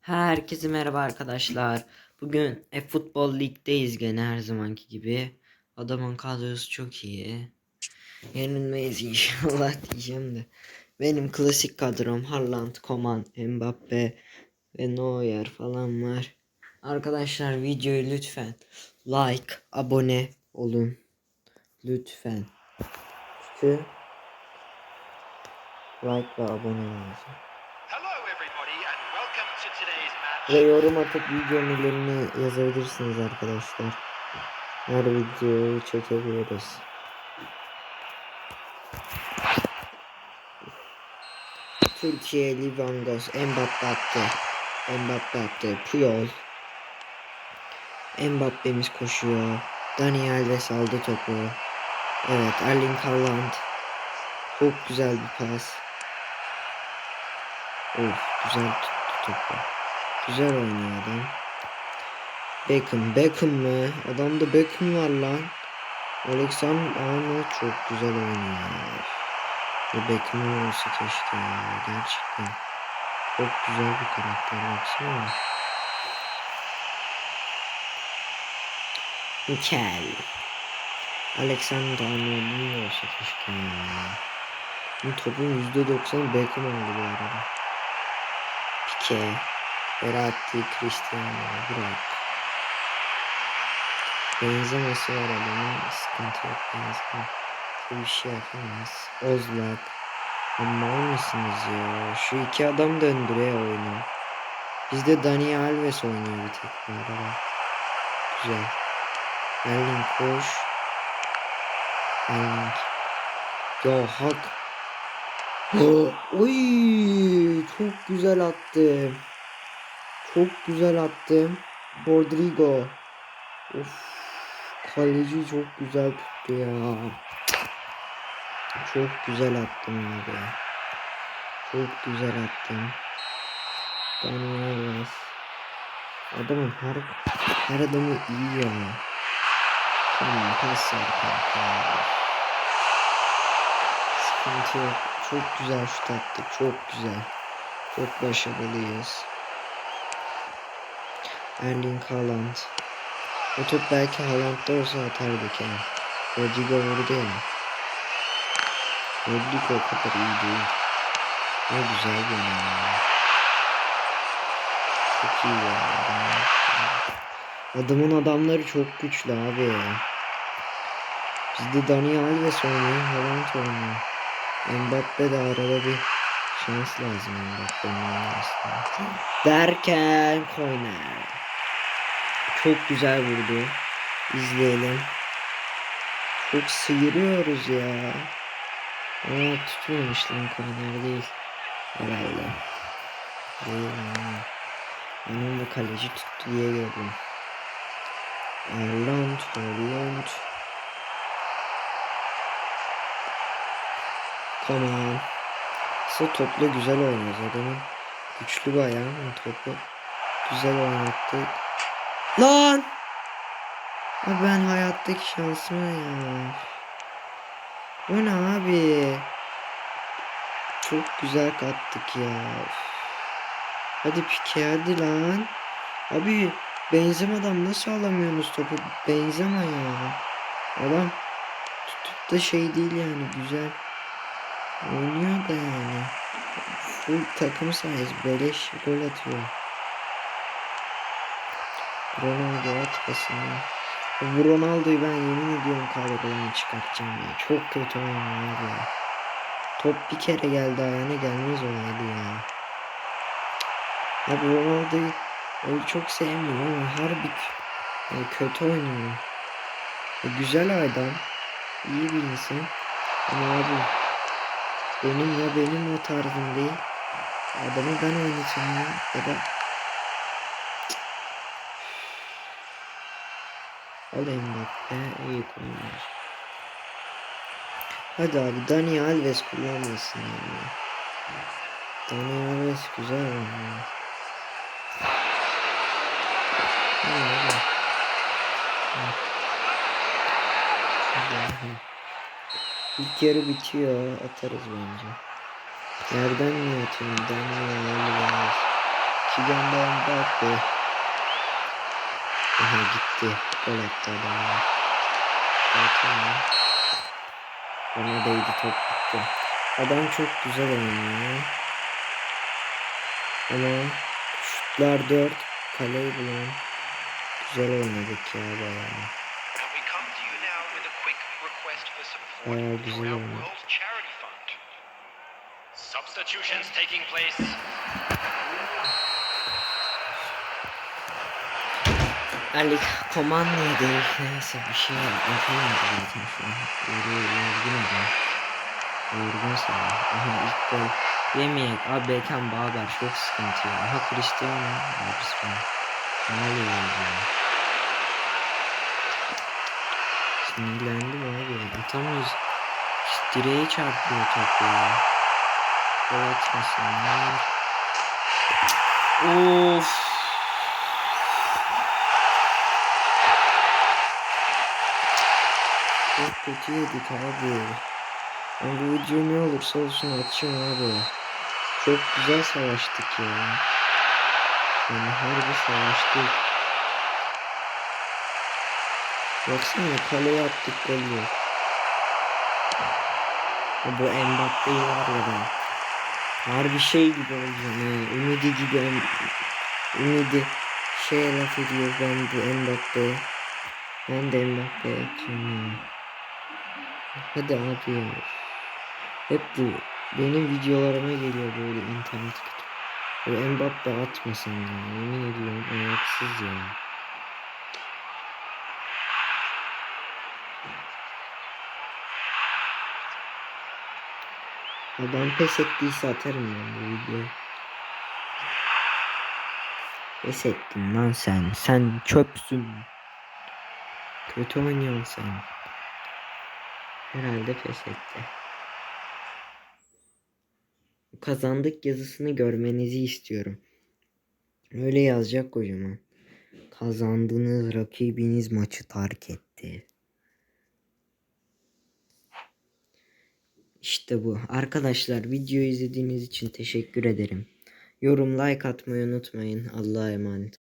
Herkese merhaba arkadaşlar. Bugün e-futbol ligdeyiz gene her zamanki gibi. Adamın kadrosu çok iyi. Yenilmeyiz inşallah diyeceğim de. Benim klasik kadrom Haaland, Coman, Mbappe ve Neuer falan var. Arkadaşlar videoyu lütfen like, abone olun. Lütfen. Çünkü like ve abone lazım. Ve yorum atıp video önerilerini yazabilirsiniz arkadaşlar. Her videoyu çekebiliriz. Türkiye Livangos Mbappe attı. Mbappe attı. Puyol. Mbappe'miz koşuyor. Daniel Alves aldı topu. Evet Erling Haaland. Çok güzel bir pas. Of güzel tuttu topu. Güzel oynuyor adam. Beckham. Beckham mı? Adamda Beckham var lan. Alexander Arnold çok güzel oynuyor. Ve Beckham olsa keşke ya. Gerçekten. Çok güzel bir karakter baksana. Mikel. Alexander Arnold olsa keşke ya. Bu topun %90 Beckham oldu bu arada. Pique. Verratti, Cristiano, Burak. Benzeması var adamın. Sıkıntı yok benzeme. Bir şey yapamaz. Ozlak. Ama mısınız ya? Şu iki adam döndürüyor oyunu. Bizde Dani Alves oynuyor bir tek bu arada. Güzel. Erling koş. Erling. Ya hak. Oy çok güzel attı. Çok güzel attım. Rodrigo. Of. Kaleci çok güzel tuttu ya. Çok güzel attım abi. Çok güzel attım. Daniel. Adamın her her adamı iyi ya. Tamam pas ver kanka. Sıkıntı yok. Çok güzel şut attık. Çok güzel. Çok başarılıyız. Erling Haaland. O top belki Haaland'da olsa atardık ya. Rodrigo vurdu ya. Rodrigo o kadar iyi değil. Ne güzel bir oyun ya. Çok iyi ya. Adamın, adamları çok güçlü abi. Bizde Dani Alves oynuyor, Haaland oynuyor. Mbappe de arada bir şans lazım Mbappe'nin oynamasına. Derken corner. Çok güzel vurdu. İzleyelim. Çok sıyırıyoruz ya. Aa tutmamış lan korner değil. Herhalde. Değil ama. Onun da kaleci tuttu diye gördüm. Erland, Holland. Tamam. Sıra topla güzel oynuyoruz adamın. Güçlü bayağı topu güzel oynattık. Lan! Abi ben hayattaki şansıma ya. Bu ne abi? Çok güzel kattık ya. Hadi pike hadi lan. Abi Benzema'dan nasıl alamıyorsunuz topu? Benzema ya. Adam tutup da şey değil yani güzel. Oynuyor da yani. Full takım sayesinde beleş gol atıyor. Ronaldo at pasını. Bu Ronaldo'yu ben yemin ediyorum kadrodan çıkartacağım ya. Çok kötü oynuyor ya. Top bir kere geldi ayağına gelmez olaydı ya. Abi Ronaldo'yu öyle çok sevmiyorum ama harbi yani kötü oynuyor. E, güzel adam. iyi bir insan. Ama abi benim ya benim o tarzım değil. Adamı ben oynatayım ya. ya da Alayım Mbappe iyi kullanır. Hadi abi Dani Alves kullanmasın yani. Dani Alves güzel oynuyor. İlk yarı bitiyor. Atarız bence. Yerden mi atıyorum? Dani Alves. Kylian Mbappe. Aha gitti. Gol attı adamlar. Bakın Ona değdi top gitti. Adam çok güzel oynuyor. Ama şutlar 4. Kaleyi bulan. Güzel oynadık ya bayağı. Bayağı güzel oynadık. Substitutions taking place. Ali komandaydı. Neyse bir şey yapamadı zaten şu an. Yoruyor, yorgun adam. Yorgun sana. Aha ilk gol. Yemeyek. Abi Beckham Bağber çok sıkıntı ya. Aha Cristiano. Abi bismillah. Ne oluyor ya? Sinirlendim abi. Atamıyoruz. İşte direğe çarpıyor top ya. Gol atmasınlar. Of. Çok kötü yedik abi. Ben bu video ne olursa olsun açacağım abi. Çok güzel savaştık ya. Yani harbi savaştık. Baksana kaleye attık gol yok. Ya Bu Mbappe'yi var ya ben. Harbi şey gibi olacağım ha. Ümidi gibi Ümidi şey laf ediyor ben bu Mbappe'ye. Ben de Mbappe'ye atacağım ya. Hadi abi. Hep bu benim videolarıma geliyor böyle internet kötü. Bu Mbappe atmasın ya. Yemin ediyorum ayaksız ya. Adam pes ettiyse atarım ben bu videoyu. Pes ettin lan sen. Sen çöpsün. Kötü oynuyorsun sen. Herhalde pes etti. Kazandık yazısını görmenizi istiyorum. Öyle yazacak kocaman. Kazandığınız rakibiniz maçı terk etti. İşte bu. Arkadaşlar videoyu izlediğiniz için teşekkür ederim. Yorum like atmayı unutmayın. Allah'a emanet.